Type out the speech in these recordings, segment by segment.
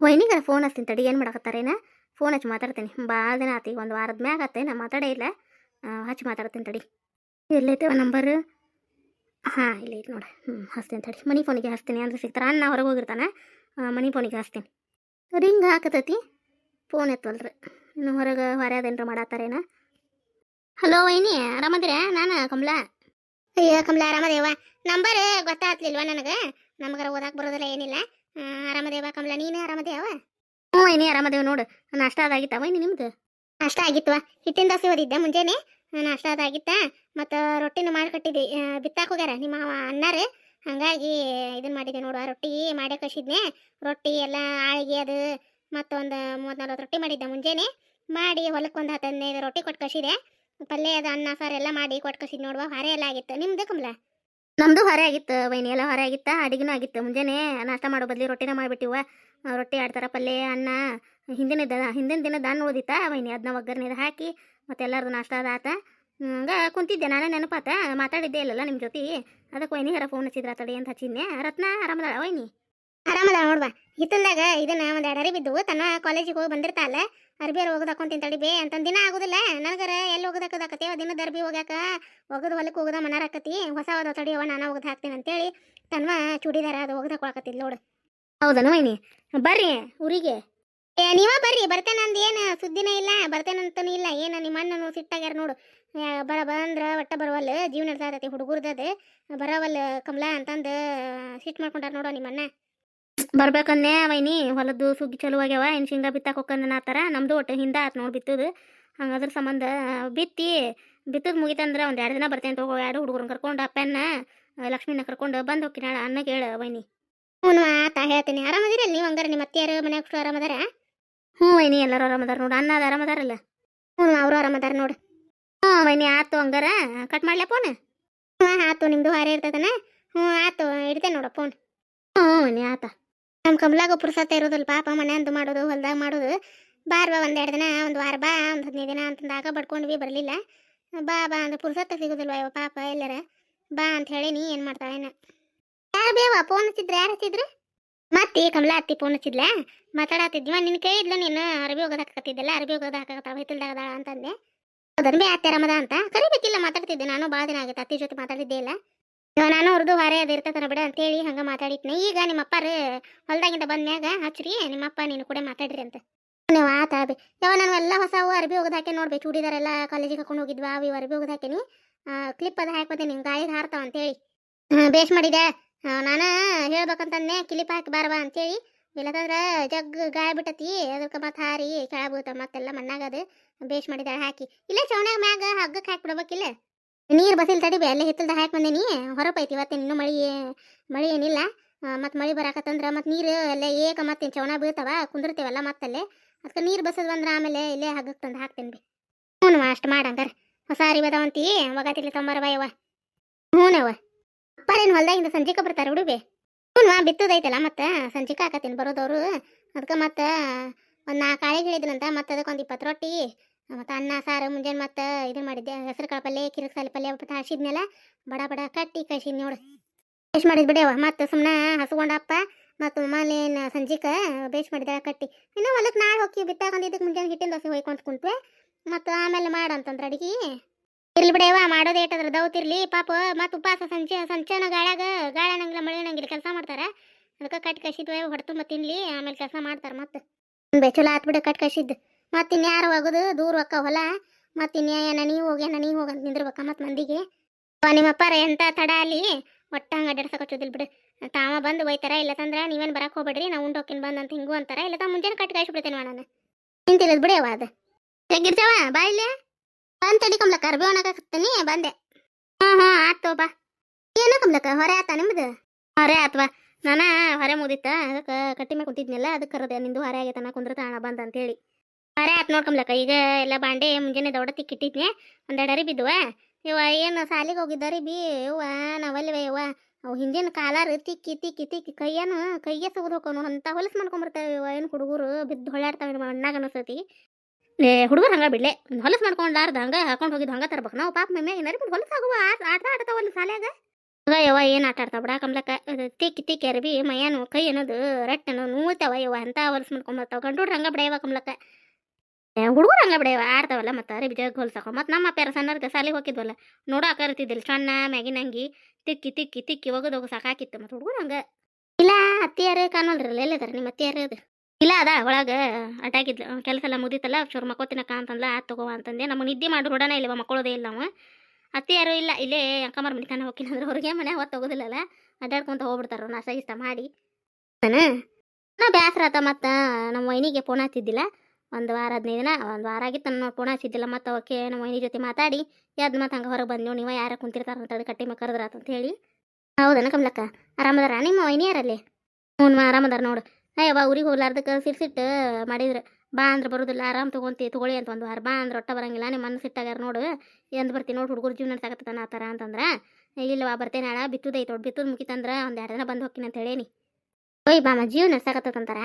ವೈನಿಗಾರ phone ಹಚ್ತೀನಿ ತಡಿ, ಏನು ಮಾಡಕತ್ತಾರೇನ phone ಹಚ್ಚಿ ಮಾತಾಡ್ತೀನಿ. ಭಾಳ ದಿನ ಆತು ಈಗ, ಒಂದು ವಾರದ ಮ್ಯಾಗ ಆತೆ ನಾ ಮಾತಾಡೇ ಇಲ್ಲ. ಹಚ್ಚಿ ಮಾತಾಡ್ತೀನಿ ತಡಿ. ಎಲ್ಲೈತೆ ನಂಬರ್ ಹಾಂ, ಇಲ್ಲ ಐತೆ ನೋಡಿ. ಹ್ಞೂ ಹಚ್ತೀನಿ ತಡಿ. ಮನಿ ಫೋನಿಗೆ ಹಚ್ತೀನಿ, ಅಂದ್ರೆ ಸಿಗ್ತಾರೆ. ಅಣ್ಣ ಹೊರಗೆ ಹೋಗಿರ್ತಾನೆ. ಮನಿ ಫೋನಿಗೆ ಹಚ್ತೀನಿ. ರಿಂಗ್ ಹಾಕತೈತಿ. ಫೋನ್ ಎತ್ತಲ್ರಿ ಇನ್ನು ಹೊರಗೆ ಹೊರ್ಯಾದೇನ್ರ ಮಾಡತ್ತಾರೇನ ಹಲೋ ವೈನಿ, ಆರಾಮದಿರಾ? ನಾನು, ಕಮಲಾ? ಅಯ್ಯೋ, ಕಮಲಾ, ಆರಾಮದೇವ? ನಂಬರ್ ಗೊತ್ತಾಗ್ಲಿಲ್ವಾ ನನಗೆ? ನಮಗರ ಓದಕ್ಕೆ ಬರೋದಿಲ್ಲ ಏನಿಲ್ಲ. ಆರಾಮದೇವ ಕಮಲ? ನೀನೇ ಆರಾಮದೇವ? ಹ್ಞೂ ಇನ್ನೇ ಆರಾಮದೇವ ನೋಡು. ನಾಷ್ಟ ಅದಾಗಿತ್ತವ ಇನ್ನು ನಿಮ್ದು? ನಾಷ್ಟ ಆಗಿತ್ತವ ಹಿಟ್ಟಿನ ದೋಸೆ ಓದಿದ್ದೆ ಮುಂಜಾನೆ. ನಾಷ್ಟ ಅದಾಗಿತ್ತ. ಮತ್ತು ರೊಟ್ಟಿನ ಮಾಡಿ ಕಟ್ಟಿದ್ದೆ ಬಿತ್ತಾಕ ಹೋಗ್ಯಾರ ನಿಮ್ಮ ಅವ ಅನ್ನಾರ ಹಂಗಾಗಿ ಇದನ್ನ ಮಾಡಿದೆ ನೋಡುವ ರೊಟ್ಟಿ ಮಾಡೇ ಕಳಿಸಿದ್ನೆ. ರೊಟ್ಟಿ ಎಲ್ಲ ಆಳಿಗೆ ಅದು ಮತ್ತೊಂದು ಮೂವತ್ತು ನಲ್ವತ್ತು ರೊಟ್ಟಿ ಮಾಡಿದ್ದೆ ಮುಂಜಾನೆ. ಮಾಡಿ ಹೊಲಕ್ಕೆ ಒಂದು ಹತ್ತು ಹದಿನೈದು ರೊಟ್ಟಿ ಕೊಟ್ಟು ಕಳಿಸಿದೆ. ಪಲ್ಯ ಅದು ಅನ್ನ ಸಾರು ಎಲ್ಲ ಮಾಡಿ ಕೊಟ್ಟು ಕಳಿಸಿದ್ ನೋಡುವ. ಹಾರೆ ಎಲ್ಲ ಆಗಿತ್ತು. ನಿಮ್ದು ಕಮಲ? ನಮ್ದು ಹೊರೆ ಆಗಿತ್ತು, ವೈನಿ ಎಲ್ಲ ಹೊರೆ ಆಗಿತ್ತ, ಅಡಿಗೆನೂ ಆಗಿತ್ತು. ಮುಂಜಾನೆ ನಾಷ್ಟ ಮಾಡೋ ಬದ್ಲಿ ರೊಟ್ಟಿನ ಮಾಡಿಬಿಟ್ಟಿವ ರೊಟ್ಟಿ ಆಡ್ತಾರ ಪಲ್ಯ, ಅನ್ನ, ಹಿಂದಿನ ಹಿಂದಿನ ದಿನದ ಅನ್ನ ಓದಿತ್ತ ವೈನಿ ಅದನ್ನ ಒಗ್ಗರ್ನಿದ ಹಾಕಿ, ಮತ್ತೆ ಎಲ್ಲರದು ನಾಷ್ಟ ಅದಾತ ಹಂಗ ಕುಂತಿದ್ದೆ, ನಾನೇ ನೆನಪಾತ. ಮಾತಾಡಿದ್ದೆ ಇಲ್ಲಲ್ಲ ನಿಮ್ಮ ಜೊತೆ. ಅದಕ್ಕೆ ವೈನಿ ಹರ ಫೋನ್ ಹಚ್ಚಿದ್ರ ತಡಿ ಅಂತ ಹಚ್ಚಿದ್ನೆ. ರತ್ನ, ಆರಾಮದಾಳ ವೈನಿ? ಆರಾಮದ ನೋಡ್ವಾ ಹಿತ್ತಲ್ದಾಗ ಇದನ್ನ ಒಂದು ಎರಡು ಅರಿಬಿದ್ದು ತನ್ನ ಕಾಲೇಜಿಗೆ ಹೋಗಿ ಬಂದಿರ್ತಾಳ ಅರ್ಬಿಯರ್ ಹೋಗೋದು ಹಾಕೊಂತೀನಿ ತಡಿ ಬೇ ಅಂತ ದಿನ ಆಗುದಿಲ್ಲ. ನನಗರ ಎಲ್ಲಿ ಹೋಗೋದಕ್ಕದಾಕತಿ ದಿನದ ಅರ್ಬಿ ಹೋಗ್ಯಾಕ? ಒಗದು ಹೊಲಕ್ಕೆ ಹೋಗದ ಮನಾರಾಕತಿ ಹೊಸ ಹೋದ ತಡಿಯವ ನಾನು ಒಗದು ಹಾಕ್ತೀನಿ ಅಂತೇಳಿ ತನ್ವ ಚೂಡಿದಾರ ಅದು ಒಗದು ಹಾಕೊಳಕತ್ತಿದ್ ನೋಡು. ಹೌದನು ವೈನಿ? ಬರ್ರಿ ಊರಿಗೆ. ಏ, ನೀವ ಬರ್ರಿ. ಬರ್ತೇನೆ ಅಂದ್ ಏನು ಸುದ್ದಿನೇ ಇಲ್ಲ. ಬರ್ತೇನಂತನೂ ಇಲ್ಲ. ಏನು ನಿಮ್ಮ ಅಣ್ಣನು ಸಿಟ್ಟಾಗ್ಯಾರ ನೋಡು. ಬರ ಬಂದ್ರ ಒಟ್ಟ ಬರವಲ್ಲ. ಜೀವನ ಇರ್ತೈತಿ ಹುಡುಗರ್ದದ. ಬರವಲ್ಲ ಕಮಲಾ ಅಂತಂದು ಸಿಟ್ ಮಾಡ್ಕೊಂಡಾರ ನೋಡು ನಿಮ್ಮ ಅಣ್ಣ. ಬರ್ಬೇಕನ್ನೇ ವೈನಿ ಹೊಲದ್ದು ಸುಗ್ಗಿ ಚಲೋ ಆಗ್ಯಾವ ಏನು ಶೇಂಗಾ ಬಿತ್ತಾಕ ಹೋಗ್ಕಂದ ಆತರ ನಮ್ದು ಒಟ್ಟು ಹಿಂದೆ ಆತು ನೋಡಿ ಬಿತ್ತದು. ಹಂಗದ್ರ ಸಂಬಂಧ ಬಿತ್ತಿ ಬಿತ್ತದ ಮುಗಿತಂದ್ರೆ ಒಂದು ಎರಡು ದಿನ ಬರ್ತೇನೆ ತಗೋ ಎರಡು ಹುಡುಗರನ್ನ ಕರ್ಕೊಂಡು ಅಪ್ಪನ್ನ ಲಕ್ಷ್ಮೀನ ಕರ್ಕೊಂಡು ಬಂದು ಹೋಗ್ತೀನಿ ಅನ್ನ ಕೇಳು ವೈನಿ ಹ್ಞೂ ಆತ ಹೇಳ್ತೀನಿ. ಆರಾಮದಿರಲ್ಲ ನೀವು ಹಂಗಾರೆ ನಿಮ್ಮ ಅತ್ತಿಯಾರು ಮನ್ಯಾಗ ಆರಾಮದಾರ? ಹ್ಞೂ ವೈನಿ ಎಲ್ಲರೂ ಆರಾಮದಾರ ನೋಡು. ಅನ್ನ ಅದು ಆರಾಮದಾರಲ್ಲ? ಹ್ಞೂ ಅವರು ಆರಾಮದಾರ ನೋಡು. ಹ್ಞೂ ವೈನಿ ಆತು ಹಂಗಾರ. ಕಟ್ ಮಾಡಲೇ ಫೋನ್? ಹ್ಞೂ ಆತು ನಿಮ್ಮದು ಹಾರೆ ಇರ್ತದನ? ಹ್ಞೂ ಆತು ಇಡ್ತೇನೆ ನೋಡು ಫೋನ್. ಹ್ಞೂ ವೈನಿ ಆತ. ನಮ್ಮ ಕಮಲಾಗ ಪುರ್ಸತ್ತ ಇರೋದಿಲ್ಲ ಪಾಪ ಮನೆಯಂದು ಮಾಡೋದು, ಹೊಲ್ದಾಗ ಮಾಡೋದು. ಬಾರ್ ಬಾ ಒಂದೆರಡು ದಿನ, ಒಂದು ವಾರ ಬಾ, ಒಂದು ಹದಿನೈದು ದಿನ ಅಂತಂದಾಗ ಬಡ್ಕೊಂಡ್ವಿ, ಬರಲಿಲ್ಲ. ಬಾ ಬಾ ಅಂದ್ರೆ ಪುರ್ಸತ್ತ ಸಿಗೋದಿಲ್ವ ಅಯ್ಯೋ ಪಾಪ ಎಲ್ಲರ? ಬಾ ಅಂತ ಹೇಳಿ ನೀ ಏನು ಮಾಡ್ತಾಳೆ ಯಾರು ಬೇವ ಫೋನ್ ಹಚ್ಚಿದ್ರೆ, ಯಾರು ಹಚ್ಚಿದ್ರು? ಮತ್ತೆ ಕಮಲಾ ಅತ್ತಿ ಫೋನ್ ಹಚ್ಚಿದ್ಲ? ಮಾತಾಡತ್ತಿದ್ವ ನಿನ್ನ ಕೈ ಇದ್ಲ ನೀನು, ಅರಬಿ ಹೋಗೋದು ಹಾಕತ್ತಿದ್ದಲ್ಲ ಅರಬಿ ಹೋಗೋದು ಹಾಕತ್ತಾವ ಹಿತ್ತಲ್ದಾಗ ಅಂತಂದೆ. ಅದನ್ನ ಬೇ ಅತ್ತೆ ಅಂತ ಕರಿಬೇಕಿಲ್ಲ, ಮಾತಾಡ್ತಿದ್ದೆ ನಾನು ಭಾಳ ದಿನ ಆಗುತ್ತೆ ಅತ್ತಿ ಜೊತೆ ಮಾತಾಡಿದ್ದೇ ಇಲ್ಲ. ನಾನು ಅವ್ರದ್ದು ಹೊರೆ ಅದು ಇರ್ತತನ ಬಿಡ ಅಂತೇಳಿ ಹಂಗ ಮಾತಾಡಿಟ್ನೆ. ಈಗ ನಿಮ್ಮ ಅಪ್ಪಾರ ಹೊಲ್ದಾಗಿಂದ ಬಂದ್ಮ್ಯಾಗ ಹಚ್ಚ್ರಿ ನಿಮ್ಮಪ್ಪ ನೀನು ಕೂಡ ಮಾತಾಡ್ರಿ ಅಂತ. ನೀವು ಆತ ಬಿ ಯಾವ ನಾನು ಎಲ್ಲ ಹೊಸವು ಅರ್ಬಿ ಹೋಗೋದು ಹಾಕಿ ನೋಡ್ಬೇಕು. ಚೂಡಿದಾರೆಲ್ಲ ಕಾಲೇಜಿಗೆ ಹಾಕೊಂಡು ಹೋಗಿದ್ವಾ ಇವು ಅರ್ಬಿ ಹೋಗೋದು ಹಾಕಿನಿ ಕ್ಲಿಪ್ ಅದು ಹಾಕ್ಬೋದೆ ನಿಂಗೆ ಗಾಳಿಗೆ ಹಾರ್ತಾವ ಅಂತೇಳಿ. ಬೇಸ್ ಮಾಡಿದೆ ನಾನು ಹೇಳ್ಬೇಕಂತಂದೆ ಕ್ಲಿಪ್ ಹಾಕಿ ಬಾರವಾ ಅಂತೇಳಿ. ಇಲ್ಲಕಂದ್ರೆ ಜಗ್ ಗಾಯ ಬಿಟ್ಟತಿ ಅದಕ್ಕೆ ಮತ್ತೆ ಹಾರಿ ಕೆಳಬೂತ ಮತ್ತೆಲ್ಲ ಮಣ್ಣಾಗದು ಬೇಸ್ ಮಾಡಿದಾಳೆ ಹಾಕಿ. ಇಲ್ಲೇ ಚೌಣ್ಯಾಗ ಮ್ಯಾಗ ಹಗ್ಗಕ್ಕೆ ಹಾಕಿ ನೀರು ಬಸಿಲ್ ತಡಿಬಿ ಅಲ್ಲೇ ಹಿತ್ತಲ್ದ ಹಾಕಿ ಬಂದೇನಿ ಹೊರಪೈತಿ ಇವತ್ತೇನು ಇನ್ನೂ ಮಳಿ ಮಳಿ ಏನಿಲ್ಲ. ಮತ್ತು ಮಳಿ ಬರಾಕತ್ತಂದ್ರೆ ಮತ್ತು ನೀರು ಎಲ್ಲ ಏಕ ಮತ್ತೆ ಚೌಣ ಬೀಳ್ತಾವ, ಕುಂದಿರ್ತೀವಲ್ಲ ಮತ್ತಲ್ಲೇ. ಅದಕ್ಕೆ ನೀರು ಬಸದ್ ಬಂದ್ರೆ ಆಮೇಲೆ ಇಲ್ಲೇ ಹಗ್ಗಕ್ಕೆ ತಂದು ಹಾಕ್ತೇನೆ ಬಿ. ಹ್ಞೂ ಅಷ್ಟು ಮಾಡಂಗಾರ ಹೊಸ ಅದಾವಂತಿ ಒಗತಿಲಿ ತೊಂಬರವ ಯವ್ವ ಹ್ಞೂನವ್ವ ಅಪ್ಪಾರೇನು ಹೊಲ್ದಾಗಿಂದ ಸಂಜಿಕ ಬರ್ತಾರೆ ಹುಡುಬಿ ಹ್ಞೂ ಬಿತ್ತದೈತಲ್ಲ ಮತ್ತೆ, ಸಂಜಿಕ ಹಾಕತ್ತೀನಿ ಬರೋದವರು. ಅದಕ್ಕೆ ಮತ್ತೆ ಒಂದು ನಾಲ್ಕು ಕಾಳಿಗೆ ಹೇಳಿದ್ರಂತ ಮತ್ತೆ ಅದಕ್ಕೆ ಒಂದು ಇಪ್ಪತ್ತು ರೊಟ್ಟಿ ಮತ್ತು ಅನ್ನ, ಸಾರು, ಮುಂಜಾನೆ ಮತ್ತೆ ಇದು ಮಾಡಿದ್ದೆ. ಹೆಸರು ಕಾಳು ಪಲ್ಯ ಕಿರಿಕ್ ಸಾಲಿ ಪಲ್ಯ ಹಾಸಿದ್ನೆಲ್ಲ ಬಡ ಬಡ ಕಟ್ಟಿ ಕಳ್ಸಿದ್ ನೋಡು. ಬೇಷ್ ಮಾಡಿದ್ ಬಿಡ್ಯವ ಮತ್ತು ಸುಮ್ಮನೆ ಹಸ್ಕೊಂಡಪ್ಪ ಮತ್ತು ಮನೇನ ಸಂಜಿಕ ಬೇಷ್ ಮಾಡಿದ ಕಟ್ಟಿ. ಇನ್ನು ಹೊಲಕ್ಕೆ ನಾಳೆ ಹೋಗಿ ಬಿತ್ತಾಕೊಂಡಿದ್ದಕ್ಕೆ ಮುಂಜಾನೆ ಹಿಟ್ಟಿನ ದೋಸೆ ಹೋಯ್ಕೊಂತ ಕುಂತ್ವೆ. ಮತ್ತು ಆಮೇಲೆ ಮಾಡಂತಂದ್ರೆ ಅಡಿಗೆ. ಇರ್ಲಿ ಬಿಡೇವ ಮಾಡೋದು ಏಟದ್ರ ದೌತಿರ್ಲಿ ಪಾಪ ಮತ್ತು ಉಪವಾಸ ಸಂಚೆ ಸಂಚನ ಗಾಳ್ಯಾಗ ಗಾಳಿ ನಂಗಿಲ್ಲ ಮಳೆ ನಂಗಿಲ್ಲ ಕೆಲಸ ಮಾಡ್ತಾರೆ. ಅದಕ್ಕೆ ಕಟ್ ಕಸಿದ್ವೆ ಮತ್ತು ತಿನ್ಲಿ, ಆಮೇಲೆ ಕೆಲಸ ಮಾಡ್ತಾರೆ ಮತ್ತೆ. ಚಲೋ ಆತ್ ಬಿಡ ಕಟ್ ಕಸಿದ್ದು ಮತ್ತೆ ಇನ್ಯಾರು ಹೋಗೋದು? ದೂರ ಹೊಕ್ಕ ಹೊಲ. ಮತ್ತೆ ಇನ್ಯಾಯನ ನೀ ಹೋಗ್ಯಾನ ನೀ ಹೋಗಂತ ನಿಂದಿರ್ಬೇಕ ಮತ್ತೆ ಮಂದಿಗೆ. ಅವ ನಿಮ್ಮ ಅಪ್ಪಾರ ಎಂತ ತಡ ಅಲ್ಲಿ? ಒಟ್ಟ ಹಂಗೆ ಬಿಡು. ತಾವ ಬಂದು ಒಯ್ತಾರ ಇಲ್ಲ ತಂದ್ರ ನೀವೇನು ಬರಕ್ಕೆ ಹೋಗ್ಬೇಡ್ರಿ. ನಾವು ಉಂಡೋಕಿನ ಬಂದು ಅಂತ ಹಿಂಗು ಅಂತಾರ. ಇಲ್ಲ ತಾ ಮುಂಜಾನೆ ಕಟ್ ಕಾಯಿಸ್ಬಿಡ್ತೇನೆ ನಾನು. ನಿಂತಿಲ್ಲದ ಬಿಡಿ ಅದು ತೆಗಿರ್ತಾವ ಬಾ ಇಲ್ಲೇ. ಬಂದ್ ತಡಿ ಕಮ್ಲಕ್ಕ. ಅರ್ಬಿ ಒಣಗಾಕತ್ತೀನಿ ಬಂದೆ. ಹ್ಞೂ ಹ್ಞೂ ಆತೋ ಬಾ. ಏನು ಕಮ್ಲಕ್ಕ? ಹೊರೆ ಆತ ನಿಮ್ದು? ಹೊರೆ ಆತ್ವಾ ನಾನ ಹೊರೆ ಮುಗಿತ್ತ ಅದಕ್ಕ ಕಟ್ಟಿ ಮೇಲೆ ಕುಂತಿದ್ನಲ್ಲ ಅದಕ್ಕೆ ಕರದೆ. ನಿಂದು ಹೊರೆ ಆಗೈತೆ ನಾ ಕುಂದ್ರ ಬಂದ ಅಂತ ಅಂತೇಳಿ. ಹೊರೆ ಆತ್ ನೋಡ್ಕಮ್ಲಕ್ಕ ಈಗ ಎಲ್ಲ ಬಾಂಡೆ ಮುಂಜಾನೆ ದೊಡ್ಡತಿ ಕಿಟ್ಟಿದ್ನೆ ಒಂದೆರಡು ಅರಿ ಬಿದ್ದುವ ಇವ ಏನು ಸಾಲಿಗೆ ಹೋಗಿದ್ದಾರಿ ಬಿ? ಇವ ನಾವಲ್ವೇ ಇವ ಅವು ಹಿಂದಿನ ಕಾಲಾರ ತಿಕ್ಕಿ ತಿಕ್ಕಿ ತಿಕ್ಕಿ ಕೈಯನು ಕೈಗೆ ಸಗದು ಹೋಗೋನು ಅಂತ ಹೊಲಸು ಮಾಡ್ಕೊಂಬರ್ತಾವೆ ಇವ ಏನು ಹುಡುಗರು ಬಿದ್ದು ಹೊಳ್ಳಾಡ್ತಾವೆ ಮಣ್ಣಾಗ ಅನಿಸ್ತೈತಿ ಏ, ಹುಡುಗರು ಹಂಗ ಬಿಡ್ಲೆ. ಹೊಲಸು ಮಾಡ್ಕೊಂಡಾರ್ದ ಹಂಗ ಹಾಕೊಂಡು ಹೋಗಿದ್ದು ಹಂಗ ತರ್ಬೇಕು. ನಾವು ಪಾಪ ಮಮ್ಮಿ ಏನಾರು ಬಿಟ್ಟು ಹೊಲಸು ಆಗುವ? ಆಟ ಆಡ್ತಾವಲ್ಲ ಶಾಲ್ಯಾಗ ಮಗ ಯವ್ವ ಏನು ಆಟ ಆಡ್ತಾವ ಬಿಡ ಕಮ್ಲಕ್ಕ ತಿಕ್ಕಿ ತಿಕ್ಕಿ ಅರಬಿ ಮೈಯಾನು ಕೈ ಅನ್ನೋದು ರಟ್ಟನು ನೂತಾವ ಯವ್ವ. ಅಂತ ಹೊಲ್ಸ್ ಮಾಡ್ಕೊಂಬರ್ತಾವ ಗಂಡು ಹಂಗೆ ಬಿಡ ಬಿಡಯವ ಕಮ್ಲಕ್ಕ ಹುಡುಗರು ಹಂಗ ಬಿಡ ಆಡ್ತಾವಲ್ಲ ಮತ್ತೆ, ಅರೆ ಬಿಜಾಗ ಹೊಲ್ಸಕ ಮತ್ತು ನಮ್ಮ ಅಪ್ಪಾರ ಸಣ್ಣರ್ಗೆ ಸಾಲಿಗೆ ಹೋಗಿದ್ವಲ್ಲ ನೋಡಾಕ ಇರ್ತಿದ್ದಿಲ್ಲ ಸಣ್ಣ ಮ್ಯಾಗಿನ ಅಂಗಿ ತಿಕ್ಕಿ ತಿಕ್ಕಿ ತಿಕ್ಕಿ ಒಗದು ಒಗದು ಸಾಕಾಕಿತ್ತು. ಮತ್ತು ಹುಡುಗರು ಹಂಗ. ಇಲ್ಲ, ಅತ್ತಿಯರೇ ಕಾಣಲ್ರಲ್ಲ, ಎಲ್ಲಿದಾರೆ ನಿಮ್ಮ ಅತ್ತಿಯರೇ ಅದು? ಇಲ್ಲ, ಅದ ಒಳಗ ಅಡ್ಡಾಗಿದ್ಲು ಕೆಲಸ ಎಲ್ಲ ಮುದಿತಲ್ಲ ಚೂರು ಮಕ್ಕೋತಿನಕ್ಕ ಅಂತಂದ್ಲ, ಆತ್ ತಗೋ ಅಂತಂದೆ. ನಮಗೆ ನಿದ್ದೆ ಮಾಡಿ ರೂಢನೇ ಇಲ್ಲವ ಮಕ್ಕಳೋದೇ ಇಲ್ಲ ನಾವು ಅತ್ತಿಯಾರು ಇಲ್ಲ, ಇಲ್ಲೇ ಅಕ್ಕಮ್ಮರ ಮನೆ ತನ ಹೋಗಿಲ್ಲ ಅಂದ್ರೆ ಹೊರಗೆ ಮನೆ ಅವತ್ತು ತಗೋದಿಲ್ಲಲ್ಲ, ಅಡ್ಡಾಡ್ಕೊಂತ ಹೋಗ್ಬಿಡ್ತಾರ ನಾಶ ಇಷ್ಟ ಮಾಡಿ. ನಾ ಬೇಸರ ಆತ ಮತ್ತ, ನಮ್ಮ ವೈನಿಗೆ ಫೋನ್ ಹಚ್ಚಿದ್ದಿಲ್ಲ ಒಂದು ವಾರ ಹದಿನೈದು ದಿನ, ಒಂದು ವಾರ ಆಗಿತ್ತು ನಾನು ಫೋನ್ ಸಿದ್ದಿಲ್ಲ ಮತ್ತು ಅವಕ್ಕೆ ನಮ್ಮ ಮೈನಿ ಜೊತೆ ಮಾತಾಡಿ, ಎದ್ದು ಮತ್ತು ಹಂಗೆ ಹೊರಗೆ ಬಂದು ನೀವು ಯಾರು ಕುಂತಿರ್ತಾರ ಅಂತೇಳಿ ಕಟ್ಟಿ ಮಕ್ಕರದ್ರ ಅಂತ ಹೇಳಿ. ಹೌದನ ಕಮಲಕ್ಕ, ಆರಾಮದಾರ ನಿಮ್ಮ ಮೈನಿ ಯಾರಲ್ಲಿ? ಹ್ಞೂ ಆರಾಮದಾರ ನೋಡು. ಅಯ್ಯವ್ವ, ಊರಿಗೆ ಹೋಗ್ಲಾರ್ದಕ್ಕೆ ಸಿರ್ಸಿಟ್ಟು ಮಾಡಿದ್ರು. ಬಾ ಅಂದ್ರೆ ಬರೋದಿಲ್ಲ, ಆರಾಮ್ ತೊಗೊಂತಿ, ತೊಗೊಳಿ ಅಂತ ಒಂದು ವಾರ, ಬಾ ಅಂದ್ರೆ ಒಟ್ಟ ಬರಂಗಿಲ್ಲ ನಿಮ್ಮ ಮನಸ್ಸು ಸಿಟ್ಟಾಗ್ಯಾರ ನೋಡು. ಎಂದು ಬರ್ತೀನಿ ನೋಡು ಹುಡುಗರು ಜೀವನ ಸಾಕತ್ತನ ಆ ಥರ ಅಂತಂದ್ರೆ ಇಲ್ಲವಾ ಬರ್ತೇನೆ ನಾಳೆ, ಬಿತ್ತುದೈತೆ ದೊಡ್ಡ ಬಿತ್ತುದು ಮುಗಿತಂದ್ರೆ ಒಂದು ಎರಡು ದಿನ ಬಂದು ಹೋಗ್ತೀನಿ ಅಂತ ಹೇಳೇನಿ. ಓಯ್ ಬಾ ಮ ಜೀವನ ಸಾಕತ್ತಂತಾರ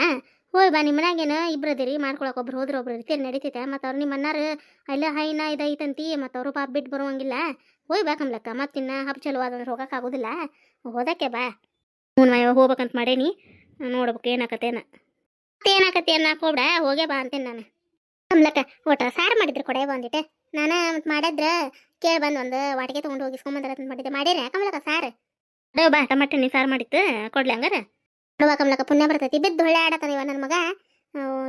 ಹೋಯ್ ಬಾ ನಿಮ್ಮ ಮನ್ಯಾಗೇನು ಇಬ್ರು ಅದಿರಿ ಮಾಡ್ಕೊಳಕ್ಕೆ ಒಬ್ರು ಹೋದ್ರೆ ಒಬ್ರು ರೀತಿಯಲ್ಲಿ ನಡೀತೈತೆ? ಮತ್ತು ಅವ್ರು ನಿಮ್ಮ ಅನ್ನಾರು ಅಲ್ಲ, ಹೈನ ಇದೈತಂತಿ ಮತ್ತು ಅವರು ಪಾಪ ಬಿಟ್ಟು ಬರುವಂಗಿಲ್ಲ. ಹೋಯ್ ಬಾ ಕಮ್ಲಕ್ಕ ಮತ್ತಿನ್ನ ಹಬ್ಬ ಚಲೋ ಅದಂದ್ರೆ ಹೋಗೋಕ್ಕಾಗೋದಿಲ್ಲ ಹೋದಕ್ಕೆ ಬಾ. ಹ್ಞೂ ಮಯ್ಯ ಹೋಗ್ಬೇಕಂತ ಮಾಡೇನಿ. ನೋಡ್ಬೇಕು ಏನಾಕತ್ತೇನ ಏನಾಕತಿ ಅನ್ನಕ್ಕೆ ಹೋಗ್ಬಿಡ ಹೋಗೇ ಬಾ ಅಂತೇನೆ ನಾನು. ಕಮ್ಲಕ್ಕ, ಒಟ್ಟ ಸಾರು ಮಾಡಿದ್ರು ಕೊಡೆ ಬಂದಿಟ್ಟೆ ನಾನು ಮತ್ತೆ ಮಾಡಿದ್ರೆ ಕೇಳಿ ಬಂದು ಒಂದು ವಾಟಿಗೆ ತೊಗೊಂಡು ಹೋಗಿಸ್ಕೊಂಬಂದ್ರೆ ಅಂತ ಮಾಡಿದ್ದೆ. ಮಾಡಿರ ಕಮ್ಲಕ್ಕ ಸಾರು? ಅದೇ ಬಾ ಟಮಾಟೆ ನೀ ಸಾರು ಮಾಡಿತ್ತು, ಕೊಡ್ಲಿ ಹಂಗಾರ. ನೋಡುವ ಕಮಲಕ್ಕ ಪುಣ್ಯ ಬರ್ತೈತಿ. ಬಿದ್ದು ಹೊಳ್ಳೆ ಆಡತಾನ ಇವ ನನ್ನ ಮಗ.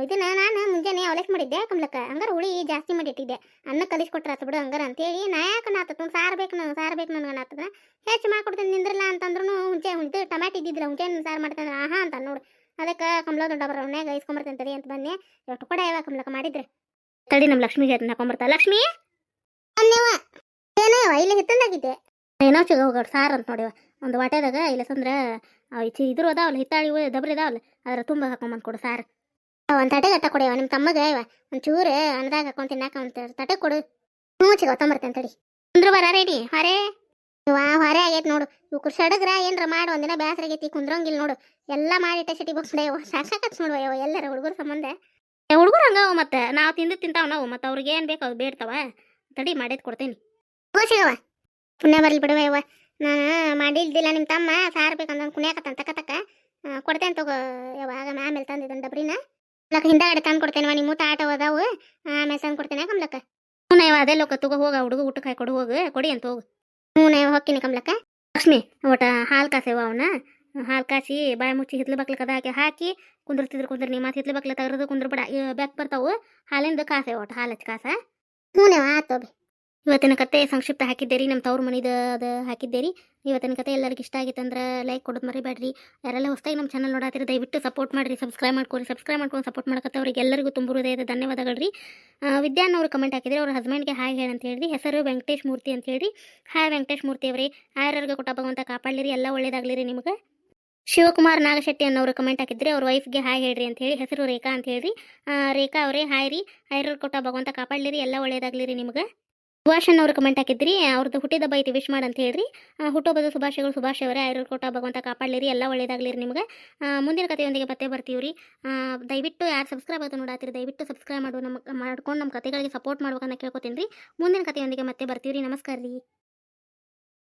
ಇದನ್ನ ನಾನು ಮುಂಜಾನೆ ಅವಲಕ್ಕಿ ಮಾಡಿದ್ದೆ ಕಮಲಕ್ಕ. ಹಂಗಾರ ಹುಳಿ ಜಾಸ್ತಿ ಮಾಡಿಟ್ಟಿದ್ದೆ. ಅನ್ನ ಕಲಿಸ್ಕೊಟ್ರ ಆತು ಬಿಡು ಹಂಗಾರ ಅಂತೇಳಿ ನಾ ಯಾಕೆ ನಾತತ್ ಸಾರು ಬೇಕು ನಾನು ಸಾರು ಬೇಕು ನನಗೆ ನಾತದ ಹೆಚ್ಚು ಮಾಡ್ಕೊಡ್ತೀನಿ ನಿಂದ್ರಲ್ಲ ಅಂತಂದ್ರೂ ಹುಂಚೆ ಹುಂಚೆ ಟಮಾಟಿ ಇದ್ದಿದ್ದಿಲ್ಲ ಹುಂಚೆ ಸಾರು ಮಾಡ್ತಂದ್ರೆ ಆಹಾ ಅಂತ ನೋಡು. ಅದಕ್ಕೆ ಕಮಲ ದೊಡ್ಡ ಬರೋನ್ಯಾಗ ಇಸ್ಕೊಂಬರ್ತೇನೆ ತಡಿ ಅಂತ ಬನ್ನಿ ಎಷ್ಟು ಕೂಡ ಯಾವ ಕಮಲಕ್ಕ ಮಾಡಿದ್ರೆ. ತಡಿ ನಮ್ಮ ಲಕ್ಷ್ಮಿ ಜಾತಿ ಹಾಕೊಂಬರ್ತಾ. ಲಕ್ಷ್ಮಿ? ಅನ್ನೇವ ಏನೋ ಇಲ್ಲಿ ಹಿತ್ತಂದಾಗಿದ್ದೆ ಏನೋ ಸಿಗ ಹೋಗೋರು ಸಾರು ಅಂತ ನೋಡಿವ ಒಂದು ವಾಟೆದಾಗ ಇಲ್ಲ ಸಂದ್ರೆ ಇದ್ರು ಅದಾವಲ್ಲ, ಹಿತ್ತಾಳಿ ಇವು ದಬ್ರಿ ಅದಾವಲ್ಲ, ಅದ್ರ ತುಂಬ ಹಾಕೊಂಬಂದು ಕೊಡು ಸಾರು. ಒಂದು ತಟೆಗೆ ಗಟ್ಟ ಕೊಡಿವ ನಿಮ್ಮ ತಮ್ಮಗೆ ಇವ ಒಂಚೂರು ಅನ್ನದಾಗ ಹಾಕೊಂಡು ತಿನ್ನಾಕ ಒಂದು ತಟೆ ಕೊಡು. ಹ್ಞೂ ಸಿಗ ತೊಂಬರ್ತೇನೆ ತಡಿ. ಕುಂದ್ರು ಬರ ರೆಡಿ ಹೊರೆ. ವಾ ಹೊರೆ ಆಗೈತೆ ನೋಡು. ಇವ್ರು ಸಡಗ್ರ ಏನ್ರ ಮಾಡಿ ಒಂದಿನ ಬ್ಯಾಸರ ಆಗೈತಿ ಕುಂದ್ರಂಗಿಲ್ಲ ನೋಡು. ಎಲ್ಲ ಮಾಡಿ ಸಿಟಿ ಬಾಕ್ಸ್ ಯವ್ವ ಸಾಕಾಕತ್ ನೋಡುವ ಯವ್ವ ಎಲ್ಲರ ಹುಡುಗರ ಸಂಬಂಧ. ಹುಡುಗರು ಹಂಗವ ಮತ್ತೆ, ನಾವು ತಿಂದು ತಿಂತಾವ ನಾವು, ಮತ್ತೆ ಅವ್ರಿಗೆ ಏನು ಬೇಕು ಅದು ಬೇಡ್ತಾವ. ತಡಿ, ಮಾಡಿದ್ ಕೊಡ್ತೀನಿ. ಸಿಗವ ಪುಣ್ಯ ಬರ್ಲಿ ಬಿಡುವ ಯವ್ವ ನಾನು ಮಾಡಿಲ್ದಿಲ್ಲ ನಿಮ್ಮ ತಮ್ಮ ಸಾರು ಬೇಕಂತ ಕುಣಿಯಾಕತ್ತಾನ ತಕ ತಕ ಕೊಡ್ತೇನೆ ತಗೋ. ಯಾವಾಗ ಆಮೇಲೆ ತಂದಿದ್ದನ್ ಡಬ್ರಿನ. ಲಕ್ಕ ಹಿಂದಗಡೆ ತಂದು ಕೊಡ್ತೇನೆ ನಿಮ್ಮ ಮೂತ ಆಟ ಅದಾವು. ಆಮೇಲೆ ತಂದು ಕೊಡ್ತೇನೆ ಕಮ್ಲಕ್ಕ. ಹ್ಞೂ ಯಾವ ಅದೇ ಲೋಕ ತಗೋ, ಹೋಗ ಹುಡುಗ ಊಟಕ್ಕೆ ಹಾಕಿ ಕೊಡು ಹೋಗು. ಕೊಡಿ ಅಂತ ಹೋಗು. ಹ್ಞೂ ಯಾವ ಹೊಕ್ಕಿನಿ ಕಮ್ಲಕ್ಕ. ಲಕ್ಷ್ಮಿ ಒಟ ಹಾಲು ಕಾಸೇವ ಅವನ. ಹಾಲು ಕಾಸಿ ಬಾಯಿ ಮುಚ್ಚಿ ಹಿತ್ಲು ಬಕ್ಲಕ್ಕ ಹಾಕಿ ಹಾಕಿ, ಕುಂದಿರ್ತಿದ್ರು ಕುಂದ್ರ ನೀ ಮತ್ತೆ ಹಿತ್ಲು ಬಕ್ಲ ಕುಂದ್ರ ಬಿಡ ಬ್ಯಾಕ್ ಬರ್ತಾವು. ಹಾಲಿಂದ ಕಾಸೇವ ಒಟ್ಟು, ಹಾಲು ಹಚ್ಚಿ ಕಾಸ. ಹ್ಞೂ ಯಾವ ಬಿ ಇವತ್ತಿನ ಕತೆ ಸಂಕ್ಷಿಪ್ತ ಹಾಕಿದ್ದೇರಿ ನಮ್ಮ ತವ್ರ ಮನಿದ ಅದು ಹಾಕಿದ್ದೇರಿ. ಇವತ್ತಿನ ಕತೆ ಎಲ್ಲರಿಗೂ ಇಷ್ಟ ಆಗಿತ್ತಂದ್ರೆ ಲೈಕ್ ಕೊಡೋದು ಮರಿಬೇಡ್ರಿ ಯಾರೆಲ್ಲ ಹೊಸದಾಗಿ ನಮ್ಮ ಚಾನಲ್ ನೋಡಾತಿರ ದಯವಿಟ್ಟು ಸಪೋರ್ಟ್ ಮಾಡಿರಿ ಸಬ್ಸ್ಕ್ರೈಬ್ ಮಾಡ್ಕೊರಿ ಸಬ್ಸ್ಕ್ರೈಬ್ ಮಾಡ್ಕೊಂಡು ಸಪೋರ್ಟ್ ಮಾಡಕತ್ತವ್ರಿಗೆ ಎಲ್ಲರಿಗೂ ತುಂಬ ಹೃದಯದ ಧನ್ಯವಾದಗಳು ರೀ ವಿದ್ಯಾನ್ ಅವರು ಕಮೆಂಟ್ ಹಾಕಿದ್ರೆ ಅವ್ರ ಹಸ್ಬೆಂಡ್ಗೆ ಹಾಯ್ ಹೇಳಿ ಅಂತ ಹೇಳಿ ಹೆಸರು ವೆಂಕಟೇಶ್ ಮೂರ್ತಿ ಅಂತ ಹೇಳಿ ಹಾಯ್ ವೆಂಕಟೇಶ್ ಮೂರ್ತಿ ಅವ್ರಿ ಆಯರ್ಗೆ ಕೊಟ್ಟ ಭಗವಂತ ಕಾಪಾಡಲಿರಿ, ಎಲ್ಲ ಒಳ್ಳೇದಾಗ್ಲಿರಿ ನಿಮಗೆ. ಶಿವಕುಮಾರ್ ನಾಗಶೆಟ್ಟಿ ಅನ್ನೋರು ಕಮೆಂಟ್ ಹಾಕಿದ್ರಿ ಅವ್ರ ವೈಫ್ಗೆ ಹಾಯ್ ಹೇಳ್ರಿ ಅಂತ ಹೇಳಿ, ಹೆಸರು ರೇಖಾ ಅಂತ ಹೇಳ್ರಿ. ರೇಖಾ ಅವರೇ ಹಾಯ್ ರೀ. ಆಯರ್ ಕೊಟ್ಟ ಭಗವಂತ ಕಾಪಾಡಲಿರಿ, ಎಲ್ಲ ಒಳ್ಳೇದಾಗ್ಲಿರಿ ನಿಮಗೆ. ಸುಭಾಷನ್ ಅವರು ಕಮೆಂಟ್ ಹಾಕಿದ್ರಿ ಅವ್ರದ್ದು ಹುಟ್ಟಿದ ಬೈತಿ ವಿಶ್ ಮಾಡಿ ಅಂತ ಹೇಳ್ರಿ. ಆ, ಹುಟ್ಟುಹಬ್ಬದ ಶುಭಾಶಯಗಳು ಸುಭಾಷ್ ಅವರೇ ಕೋಟ ಕೊಟ್ಟ ಭಗವಂತ ಕಾಪಾಡಲಿರಿ ಎಲ್ಲ ಒಳ್ಳೇದಾಗ್ಲಿರಿ ನಿಮಗೆ. ಮುಂದಿನ ಕಥೆಯೊಂದಿಗೆ ಮತ್ತೆ ಬರ್ತೀವಿ ರೀ ದಯವಿಟ್ಟು ಯಾರು ಸಬ್ಸ್ಕ್ರೈಬ್ ಆಗೋದು ನೋಡಾತಿರಿ ದಯವಿಟ್ಟು ಸಬ್ಸ್ಕ್ರೈಬ್ ಮಾಡು ನಮ್ಮ ಮಾಡ್ಕೊಂಡು ನಮ್ಮ ಕತೆಗಳಿಗೆ ಸಪೋರ್ಟ್ ಮಾಡ್ಬೇಕನ್ನ ಕೇಳ್ಕೊತೀನಿ ರೀ ಮುಂದಿನ ಕಥೆಯೊಂದಿಗೆ ಮತ್ತೆ ಬರ್ತೀವಿ ರೀ ನಮಸ್ಕಾರ ರೀ